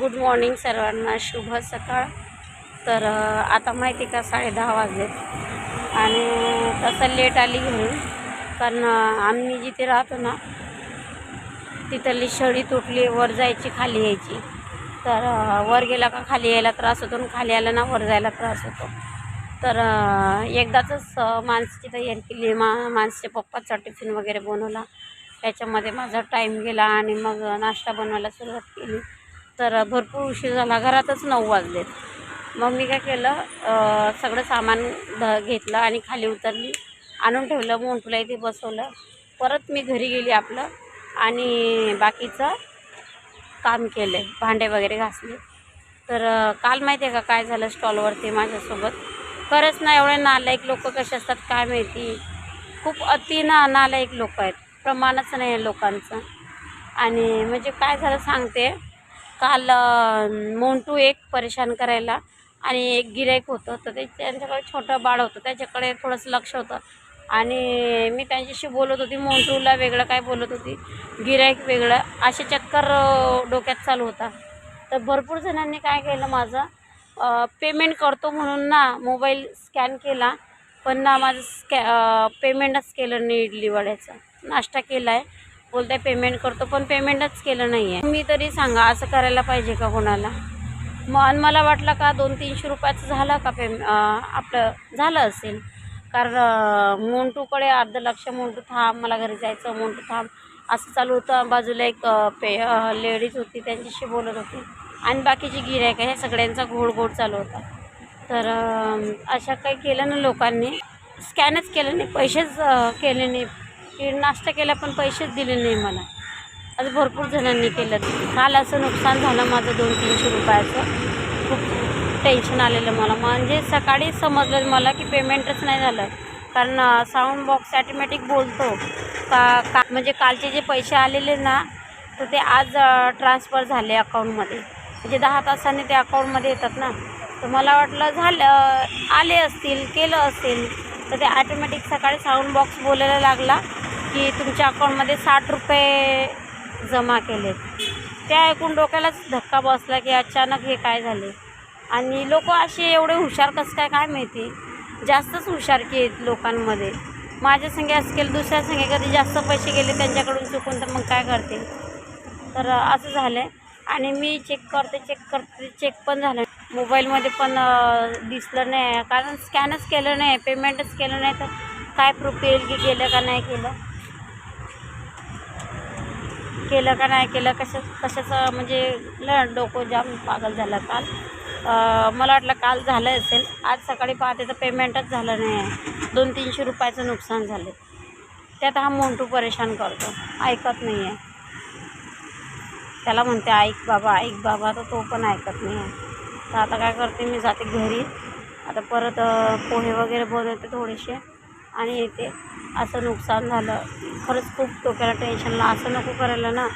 Good morning सर्वांना शुभ सकाळ. तर आता माहिती का साडे दहा वाजलेत. आणि तसं लेट आली घरी. कारण आम्ही जिथे राहतो ना तिथली शळी तुटली वर जायची खाली यायची. तर वर गेला का खाली यायला त्रास होतो आणि खाली आला ना वर जायला त्रास होतो. तर अ, एकदाचंच माणसाची तयारी केली. मा माणसाच्या पप्पाचा टिफिन वगैरे बनवला. त्याच्यामध्ये माझा टाईम गेला आणि मग नाश्ता बनवायला सुरुवात केली. तर भरपूर उशीर झाला. घरातच नऊ वाजलेत. मग मी काय केलं सगळं सामान ध घेतलं आणि खाली उतरली. आणून ठेवलं मोंटूला इथे बसवलं. परत मी घरी गेली आपलं आणि बाकीचं काम केलं आहे भांडे वगैरे घासले. तर काल माहिती आहे का काय झालं स्टॉलवरती माझ्यासोबत? खरंच ना एवढे नालायक लोक कसे असतात काय माहिती? खूप अति ना नालायक लोक आहेत. प्रमाणच नाही आहे लोकांचं. आणि म्हणजे काय झालं सांगते? काल मोंटू एक परेशान करायला आणि एक गिरायक होतं. तर ते त्यांच्याकडे छोटं बाळ होतं. त्याच्याकडे थोडंसं लक्ष होतं. आणि मी त्यांच्याशी बोलत होती. मोंटूला वेगळं काय बोलत होती? गिरायक वेगळं. असे चक्कर डोक्यात चालू होता. तर भरपूर जणांनी काय केलं माझं? पेमेंट करतो म्हणून ना मोबाईल स्कॅन केला. पण ना माझं स्कॅ पेमेंटच केलं नाही इडली नाश्ता केला आहे बोलताय पेमेंट करतो पण पेमेंटच केलं नाही आहे मी तरी सांगा असं करायला पाहिजे का कोणाला? मग आणि मला वाटलं का दोन तीनशे रुपयाचं झालं का पेम आपलं झालं असेल. कारण मोंटूकडे अर्ध लक्ष मोंटू थांब मला घरी जायचं मोंटू थांब. असं चालू होतं बाजूला एक पे लेडीज होती त्यांच्याशी बोलत होती. आणि बाकीची गिऱ्हाईक आहे ह्या सगळ्यांचा घोड घोड चालू होता. तर अशा काही केलं ना लोकांनी. स्कॅनच केलं नाही पैसेच केले नाही. की नाश्ता केला पण पैसेच दिले नाही मला. आज भरपूर जणांनी केलं. काल असं नुकसान झालं माझं दोन तीनशे रुपयाचं. खूप टेन्शन आलेलं मला. म्हणजे सकाळी समजलं मला की पेमेंटच नाही झालं. कारण साऊंड बॉक्स ॲटोमॅटिक बोलतो. का का म्हणजे कालचे जे पैसे आलेले ना तर ते आज ट्रान्सफर झाले अकाऊंटमध्ये म्हणजे दहा तासांनी ते अकाऊंटमध्ये येतात ना. तर मला वाटलं झालं आले असतील केलं असेल तर ते ॲटोमॅटिक सकाळी साऊंड बॉक्स बोलायला लागला. की तुमच्या अकाऊंटमध्ये साठ रुपये जमा केले. त्या ऐकून डोक्यालाच धक्का बसला की अचानक हे काय झाले. आणि लोक असे एवढे हुशार कसं काय काय माहिती? जास्तच हुशारकी आहेत लोकांमध्ये. माझ्या संगे असं केलं दुसऱ्या संगे कधी जास्त पैसे गेले त्यांच्याकडून चुकून तर मग काय करते तर असं झालं आहे आणि मी चेक करते चेक करते चेक पण झालं मोबाईलमध्ये पण दिसलं नाही. कारण स्कॅनच केलं नाही पेमेंटच केलं नाही. तर काय प्रूफ येईल की केलं का नाही केलं केलं का नाही केलं कसं कशाचं म्हणजे ल डोकं जाम पागल झालं काल. मला वाटलं काल झालं असेल. आज सकाळी पाहते तर पेमेंटच झालं नाही आहे. दोन तीनशे रुपयाचं नुकसान झालं. त्यात हा मोंटू परेशान करतो. ऐकत नाही आहे. त्याला म्हणते ऐक बाबा ऐक बाबा. तर तो पण ऐकत नाही आहे. तर आता काय करते मी जाते घरी. आता परत पोहे वगैरे बनवते थोडेसे. आणि येते. असं नुकसान झालं. खरंच खूप डोक्याला टेन्शनला असं नको करायला ना.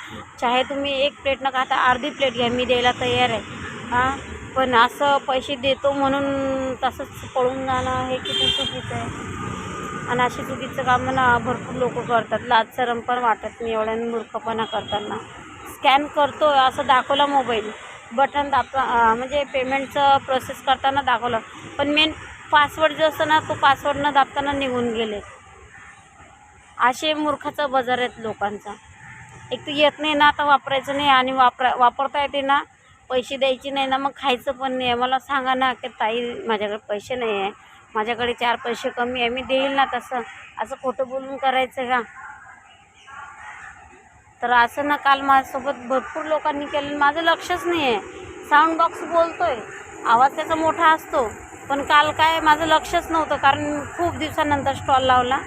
चाहे तुम्ही एक प्लेट न खाता अर्धी प्लेट घ्या. मी द्यायला तयार आहे. हां? पण असं पैसे देतो म्हणून तसंच पळून जाणं हे किती चुकीचं आहे. आणि अशी चुकीचं काम ना भरपूर लोक करतात. लाज सरम पण वाटत नाही एवढ्या मूर्खपणा करताना. स्कॅन करतो असं दाखवला मोबाईल बटन दाबता म्हणजे पेमेंटचं प्रोसेस करताना दाखवलं. पण मेन पासवर्ड जो असतो ना तो पासवर्ड न दाबताना निघून गेले. असे मूर्खाचा बाजार आहेत लोकांचा. एक तर येत नाही ना आता वापरायचं नाही आणि वापरा वापरता येते ना पैसे द्यायचे नाही ना मग खायचं पण नाही. आहे मला सांगा ना की ताई माझ्याकडे पैसे नाही आहे. माझ्याकडे चार पैसे कमी आहे. मी देईल ना तसं. असं खोटं बोलून करायचं का? तर असं ना काल माझ्यासोबत भरपूर लोकांनी केलं. माझं लक्षच नाही आहे. साऊंड बॉक्स बोलतोय. आवाज त्याचा मोठा असतो. पण काल काय माझं लक्षच नव्हतं कारण खूप दिवसानंतर स्टॉल लावला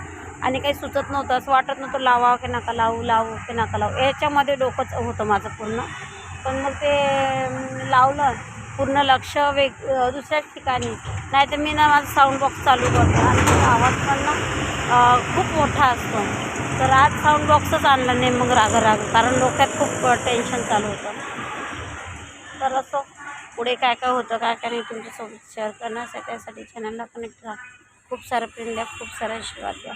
आणि काही सुचत नव्हतं असं वाटत नव्हतं लावा की नका लावू लावू की नका लावू. याच्यामध्ये डोकंच होतं माझं पूर्ण. पण मग ते लावलं. पूर्ण लक्ष वेग दुसऱ्याच ठिकाणी. नाही तर मी ना माझं साऊंड बॉक्स चालू करतो. आणि आवाज पण ना खूप मोठा असतो. तर आज साऊंड बॉक्सच आणला नाही मग राग राग कारण डोक्यात खूप टेन्शन चालू होतं. तर असं पुढे काय काय होतं काय काय नाही तुमच्यासोबत शेअर करण्यासाठी त्यासाठी चॅनलला कनेक्ट राहा. खूप सारं प्रेम द्या खूप सारा आशीर्वाद द्या.